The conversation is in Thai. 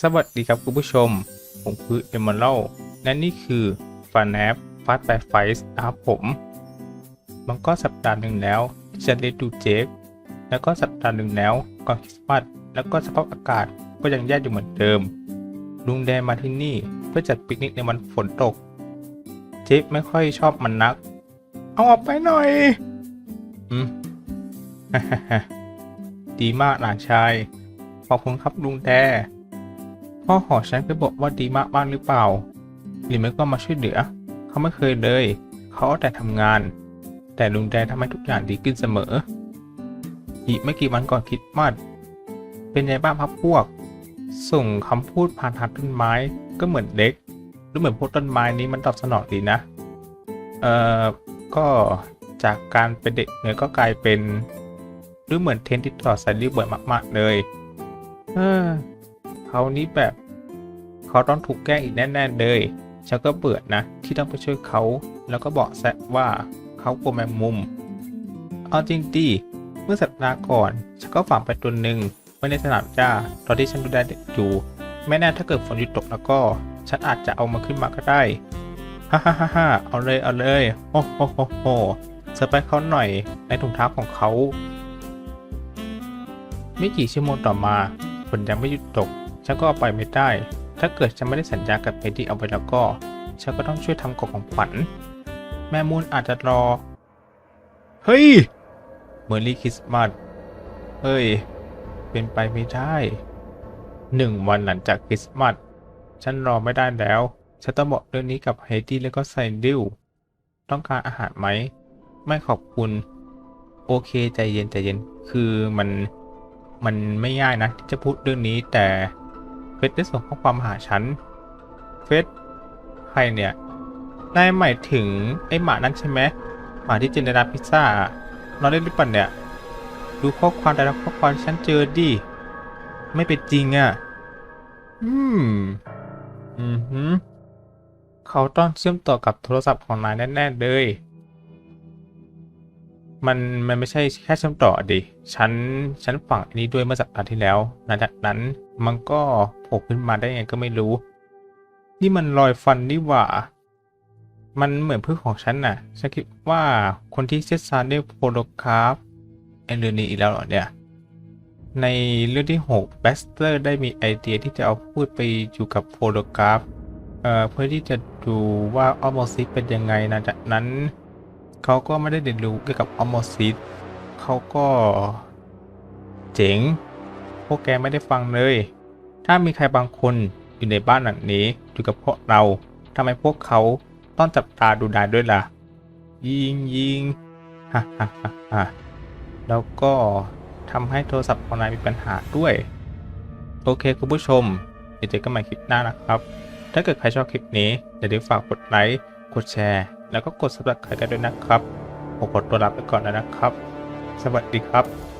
สวัสดีครับคุณผู้ชม ผมคือเอม r ร l และนี่คือฟาแนฟฟาสไปไฟส์ครับผม มันก็สัปดาห์หนึ่งแล้วที่จะได้ดูเจคแล้วก็สัปดาห์หนึ่งแล้วก่อนคริสต์มาสแล้วก็สภาพอากาศก็ยังแย่อยู่เหมือนเดิม ลุงแดงมาที่นี่เพื่อจัดปิกนิกในวันฝนตก เจคไม่ค่อยชอบมันนัก เอาออกไปหน่อย อืมดีมากหลานชาย ขอบคุณครับลุงแด พ่อของฉันเคยบอกว่าดีมากบ้างหรือเปล่า หรือไม่ก็มาช่วยเหลือ เขาไม่เคยเลย เขาแต่ทำงาน แต่ลุงแดทำให้ทุกอย่างดีขึ้นเสมอ อีกไม่กี่วันก่อนคิดมัด เป็นไงบ้างครับพวก ส่งคำพูดผ่านทางต้นไม้ก็เหมือนเด็กหรือเหมือนพวกต้นไม้นี้มันตอบสนองดีนะ เอ่อ ก็จากการเป็นเด็กเนี่ยก็กลายเป็น หรือเหมือนเทนที่ต่อสายรีบเบิร์ดมาก ๆ เลย เออ เขานี้แบบเขาต้องถูกแกล้งอีกแน่ๆเลยฉันก็เบื่อนะ ที่ต้องไปช่วยเขา แล้วก็บอกแซะว่าเขากลัวแมงมุม เอาจริงดิเมื่อสัปดาห์ก่อน ฉันก็ฝังไปตัวหนึ่งไว้ในสนามหญ้าตอนที่ฉันดูแลเด็กอยู่ ไม่แน่ถ้าเกิดฝนหยุดตกแล้วก็ ฉันอาจจะเอามาขึ้นมาก็ได้ ฮ่าฮ่าฮ่าฮ่าเอาเลยเอาเลย โอ้โหโหโหเซอร์ไพรส์เขาหน่อยในถุงเท้าของเขา ไม่กี่ชั่วโมงต่อมาฝนยังไม่หยุดตก ฉันก็ไปไม่ได้ ถ้าเกิดฉันไม่ได้สัญญากับเอดี้เอาไว้แล้วก็ ฉันก็ต้องช่วยทำกล่องของขวัญ แม่มูนอาจจะรอ เฮ้ยเมอรี่คริสต์มาส เฮ้ย เป็นไปไม่ได้ หนึ่งวันหลังจากคริสต์มาส ฉันรอไม่ได้แล้ว ฉันต้องบอกเรื่องนี้กับเฮดี้แล้วก็ไซดิลต้องการอาหารไหม ไม่ขอบคุณ โอเคใจเย็นใจเย็น คือมัน มันไม่ง่ายนะที่จะพูดเรื่องนี้แต่ สได้ส่งข้อความมาหาฉัน เฟสใครเนี่ย นายหมายถึงไอ้หมานั่นใช่ไหมหมาที่เจนในร้านพิซซ่าเราได้หรือเปล่าเนี่ย ดูข้อความแต่ละข้อความฉันเจอดิ ไม่เป็นจริงอะ่ะ อืม อือหือเขาต้องเชื่อมต่อกับโทรศัพท์ของนายแน่ๆเลย มันมันไม่ใช่แค่เชื่อมต่อดิฉันฉันฝั่งอันนี้ด้วยเมื่อสัปดาห์ที่แล้วหลังจากนั้นมันก็โผล่ขึ้นมาได้ยังไงก็ไม่รู้ นี่มันรอยฟันนี่หว่า มันเหมือนเพื่อนของฉันน่ะ ฉันคิดว่าคนที่เชี่ยวชาญเรื่องโพโลกราฟไอเรื่องนี้อีกแล้วเหรอเนี่ย ในเรื่องที่6แบสเตอร์ได้มีไอเดียที่จะเอาพูดไปอยู่กับโพโลกราฟเอ่อเพื่อที่จะดูว่าออโมซิสเป็นยังไงนะจากนั้น เขาก็ไม่ได้เรียนรู้เกี่ยวกับออโมซิสเขาก็เจ๋ง พวกแกไม่ได้ฟังเลย ถ้ามีใครบางคนอยู่ในบ้านหลังนี้อยู่กับพวกเราทำไมพวกเขาต้องจับตาดูดายด้วยล่ะ ยิงยิงฮ่าฮ่าฮ่าฮ่าแล้วก็ทำให้โทรศัพท์ของนายมีปัญหาด้วย โอเคคุณผู้ชมเดี๋ยวเจอกันใหม่คลิปหน้านะครับ ถ้าเกิดใครชอบคลิปนี้อย่าลืมฝากกดไลค์ กดแชร์ แล้วก็กด subscribe กันด้วยนะครับผมขอตัวลาไปก่อนแล้วนะครับ สวัสดีครับ